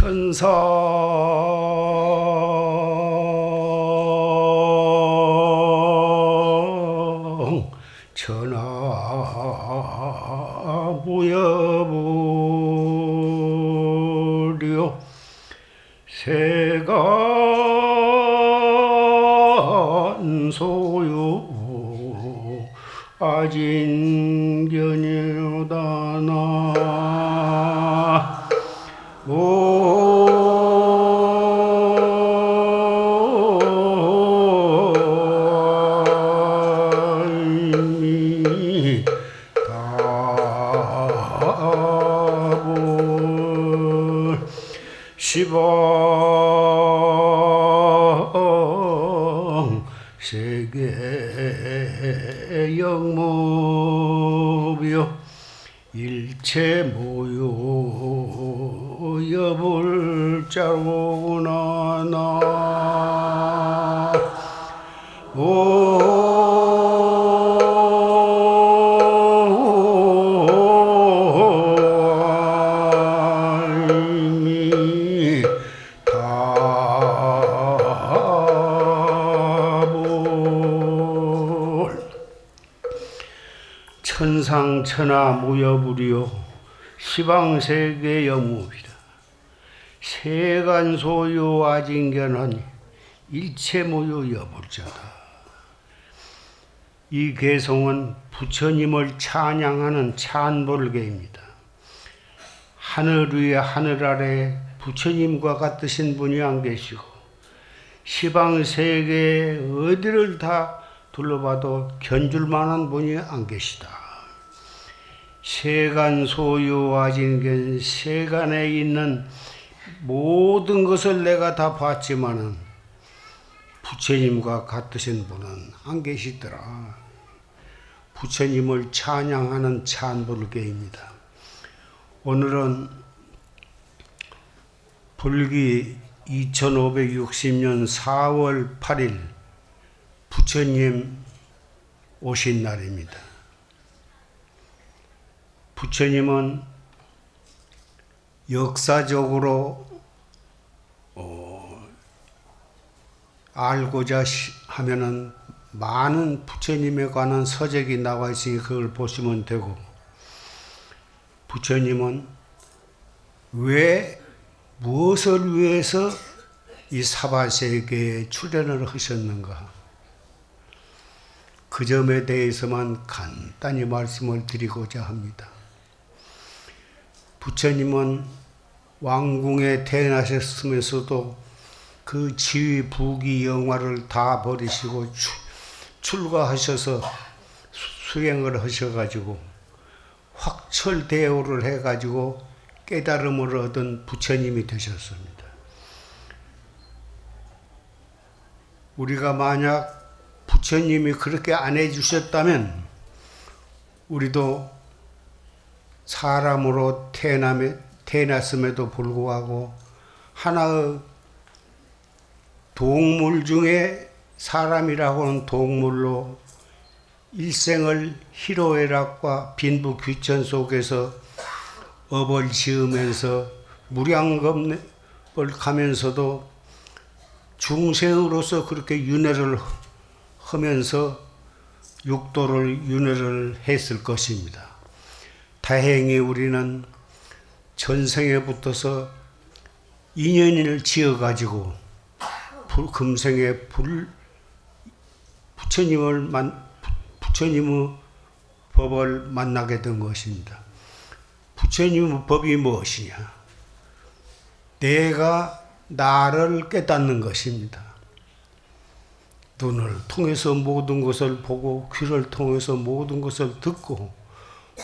천사. 천하 무여부려. 세간 소유 아진견이로다나. 오 세계 영무비요 일체 모요 여불자로 천상 천하 무여불이요. 시방세계 영무비다 세간 소유 아진견하니 일체 모유 여불자다. 이 개성은 부처님을 찬양하는 찬볼계입니다. 하늘 위에 하늘 아래 부처님과 같으신 분이 안 계시고 시방 세계 어디를 다 둘러봐도 견줄 만한 분이 안 계시다. 세간 소유 아진견 세간에 있는 모든 것을 내가 다 봤지만은 부처님과 같으신 분은 안 계시더라. 부처님을 찬양하는 찬불계입니다. 오늘은 불기 2560년 4월 8일 부처님 오신 날입니다. 부처님은 역사적으로 어, 알고자 시- 하면은 많은 부처님에 관한 서적이 나와 있으니 그걸 보시면 되고 부처님은 왜 무엇을 위해서 이 사바세계에 출연을 하셨는가? 그 점에 대해서만 간단히 말씀을 드리고자 합니다. 부처님은 왕궁에 태어나셨으면서도 그 지위 부귀 영화를 다 버리시고 출- 출가하셔서 수- 수행을 하셔가지고 확철대오를 해가지고 깨달음을 얻은 부처님이 되셨습니다. 우리가 만약 부처님이 그렇게 안 해주셨다면 우리도 사람으로 태어남에, 태어났음에도 불구하고 하나의 동물 중에 사람이라고 하는 동물로 일생을 희로애락과 빈부 귀천 속에서 업을 지으면서 무량겁을 가면서도 중생으로서 그렇게 윤회를 하면서 육도를 윤회를 했을 것입니다. 다행히 우리는 전생에 붙어서 인연을 지어가지고 불- 금생에 불, 부처님을 만, 부처님의 법을 만나게 된 것입니다. 부처님의 법이 무엇이냐? 내가 나를 깨닫는 것입니다. 눈을 통해서 모든 것을 보고 귀를 통해서 모든 것을 듣고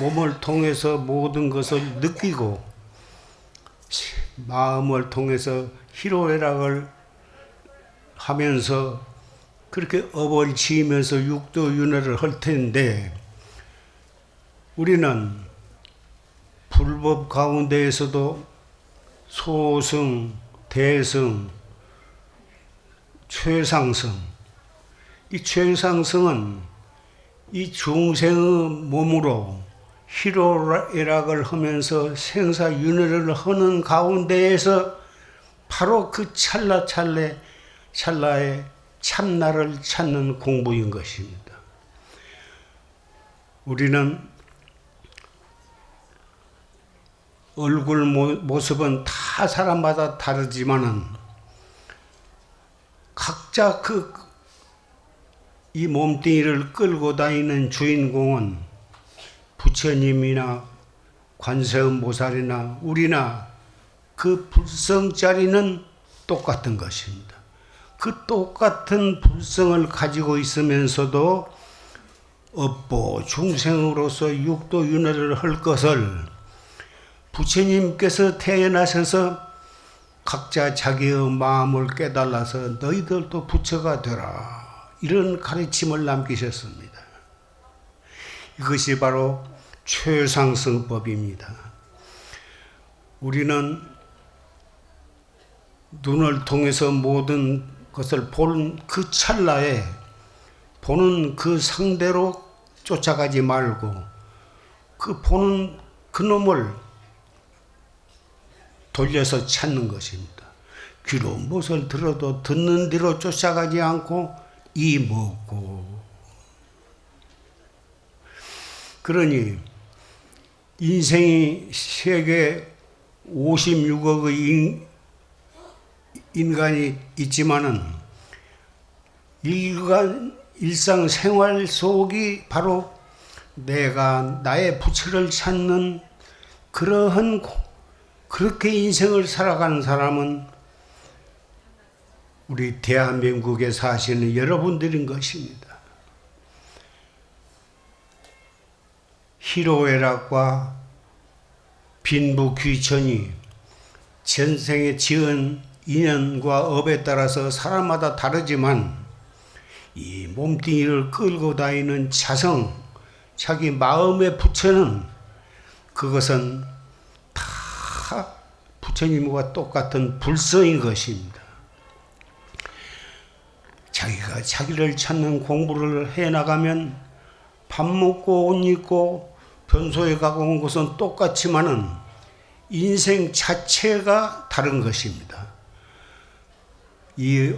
몸을 통해서 모든 것을 느끼고 마음을 통해서 희로애락을 하면서 그렇게 업을 지으면서 육도 윤회를 할 텐데 우리는 불법 가운데에서도 소승, 대승, 최상승. 이 최상승은 이 중생의 몸으로 희로애락을 하면서 생사윤회를 하는 가운데에서 바로 그 찰나찰레 찰나의 참나를 찾는 공부인 것입니다. 우리는 얼굴 모습은 다 사람마다 다르지만은 각자 그 이 몸뚱이를 끌고 다니는 주인공은 부처님이나 관세음 보살이나 우리나 그 불성자리는 똑같은 것입니다. 그 똑같은 불성을 가지고 있으면서도 업보 중생으로서 육도 윤회를 할 것을 부처님께서 태어나셔서 각자 자기의 마음을 깨달아서 너희들도 부처가 되라. 이런 가르침을 남기셨습니다. 이것이 바로 최상승법입니다. 우리는 눈을 통해서 모든 것을 보는 그 찰나에 보는 그 상대로 쫓아가지 말고 그 보는 그 놈을 돌려서 찾는 것입니다. 귀로 무엇을 들어도 듣는 대로 쫓아가지 않고 이 먹고 그러니 인생이 세계 56억의 인, 인간이 있지만은 일간 일상 생활 속이 바로 내가 나의 부처를 찾는 그러한 그렇게 인생을 살아가는 사람은 우리 대한민국에 사시는 여러분들인 것입니다. 희로애락과 빈부 귀천이 전생에 지은 인연과 업에 따라서 사람마다 다르지만 이 몸뚱이를 끌고 다니는 자성, 자기 마음의 부처는 그것은 다 부처님과 똑같은 불성인 것입니다. 자기가 자기를 찾는 공부를 해 나가면 밥 먹고 옷 입고 변소에 가고 온 것은 똑같지만은 인생 자체가 다른 것입니다. 이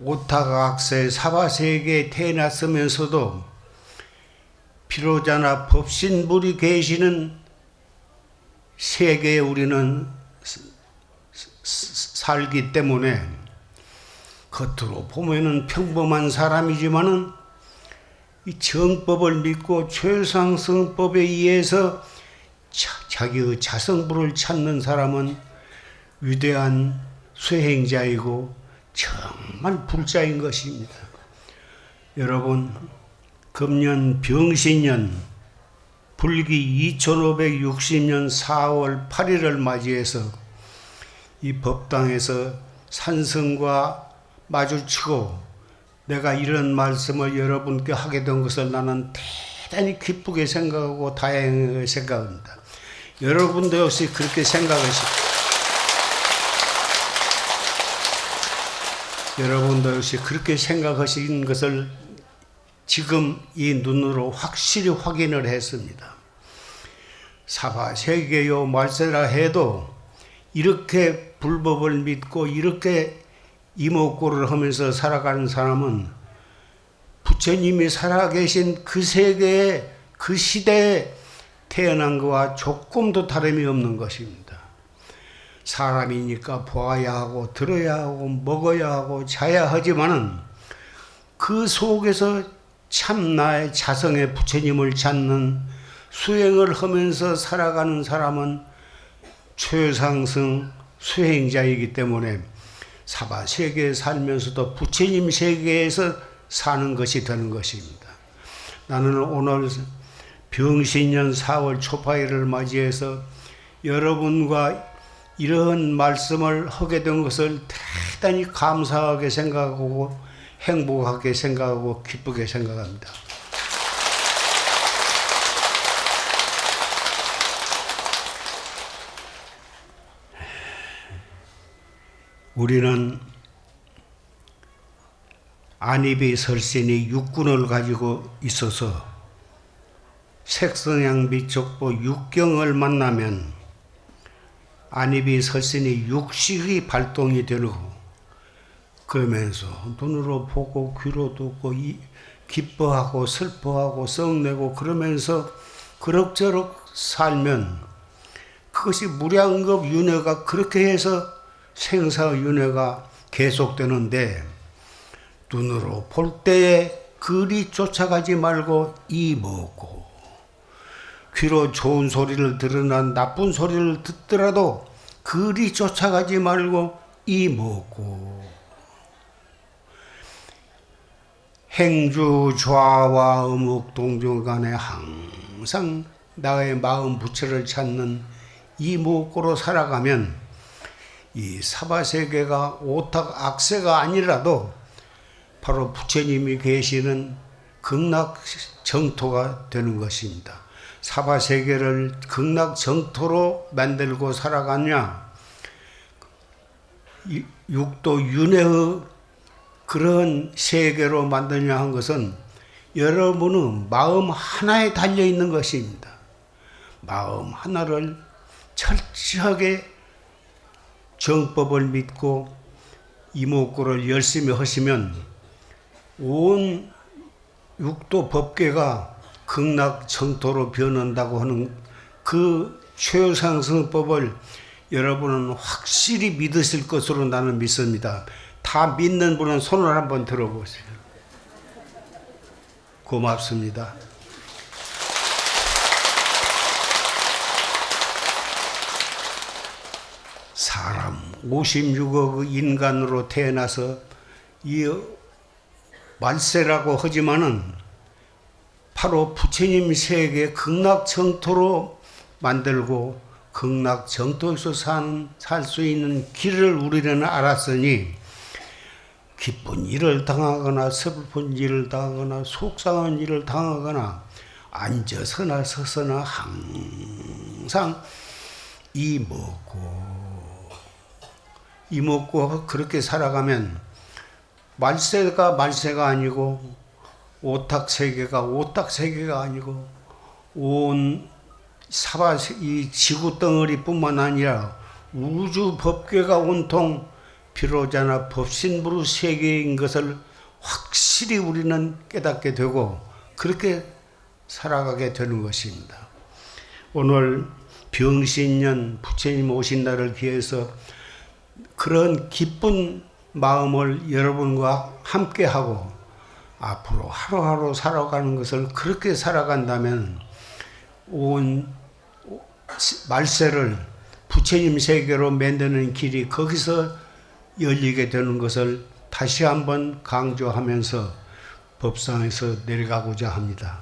오타각세 사바세계에 태어났으면서도 피로자나 법신불이 계시는 세계에 우리는 살기 때문에 겉으로 보면은 평범한 사람이지만은 이 정법을 믿고 최상승법에 의해서 자, 기의 자성부를 찾는 사람은 위대한 수행자이고 정말 불자인 것입니다. 여러분, 금년 병신년 불기 2560년 4월 8일을 맞이해서 이 법당에서 산성과 마주치고 내가 이런 말씀을 여러분께 하게 된 것을 나는 대단히 기쁘게 생각하고 다행하게 생각합니다. 여러분도 역시 그렇게 생각하시 여러분도 역시 그렇게 생각하신 것을 지금 이 눈으로 확실히 확인을 했습니다. 사바 세계요 말세라 해도 이렇게 불법을 믿고 이렇게 이목구를 하면서 살아가는 사람은 부처님이 살아계신 그 세계에 그 시대에 태어난 것과 조금도 다름이 없는 것입니다. 사람이니까 보아야 하고 들어야 하고 먹어야 하고 자야 하지만은 그 속에서 참 나의 자성의 부처님을 찾는 수행을 하면서 살아가는 사람은 최상승 수행자이기 때문에 사바 세계에 살면서도 부처님 세계에서 사는 것이 되는 것입니다. 나는 오늘 병신년 4월 초파일을 맞이해서 여러분과 이러한 말씀을 하게 된 것을 대단히 감사하게 생각하고 행복하게 생각하고 기쁘게 생각합니다. 우리는 안입이 설신이 육군을 가지고 있어서 색성향 비촉보 육경을 만나면 안입이 설신이 육식이 발동이 되고 그러면서 눈으로 보고 귀로 듣고 이, 기뻐하고 슬퍼하고 썩내고 그러면서 그럭저럭 살면 그것이 무량급 윤회가 그렇게 해서 생사 윤회가 계속되는데 눈으로 볼 때에 그리 쫓아가지 말고 이 먹고 귀로 좋은 소리를 들으나 나쁜 소리를 듣더라도 그리 쫓아가지 말고 이 먹고. 행주 좌와 음욱 동중 간에 항상 나의 마음 부처를 찾는 이 목고로 살아가면 이 사바 세계가 오탁 악세가 아니라도 바로 부처님이 계시는 극락 정토가 되는 것입니다. 사바 세계를 극락 정토로 만들고 살아가냐 이- 육도 윤회의 그런 세계로 만드냐 한 것은 여러분의 마음 하나에 달려 있는 것입니다. 마음 하나를 철저하게 정법을 믿고 이목구를 열심히 하시면 온 육도 법계가 극락 정토로 변한다고 하는 그 최상승법을 여러분은 확실히 믿으실 것으로 나는 믿습니다. 다 믿는 분은 손을 한번 들어보세요. 고맙습니다. 사람 56억 인간으로 태어나서 이 말세라고 하지만은 바로 부처님 세계 극락 정토로 만들고 극락 정토에서 살 수 있는 길을 우리는 알았으니 기쁜 일을 당하거나 슬픈 일을 당하거나 속상한 일을 당하거나 앉아서나 서서나 항상 이 먹고 이 먹고 그렇게 살아가면 말세가 말세가 아니고 오탁 세계가 오탁 세계가 아니고 온 사바 이 지구 덩어리뿐만 아니라 우주 법계가 온통 비로자나 법신부루 세계인 것을 확실히 우리는 깨닫게 되고 그렇게 살아가게 되는 것입니다. 오늘 병신년 부처님 오신 날을 기해서 그런 기쁜 마음을 여러분과 함께 하고 앞으로 하루하루 살아가는 것을 그렇게 살아간다면 온 말세를 부처님 세계로 만드는 길이 거기서 열리게 되는 것을 다시 한번 강조하면서 법상에서 내려가고자 합니다.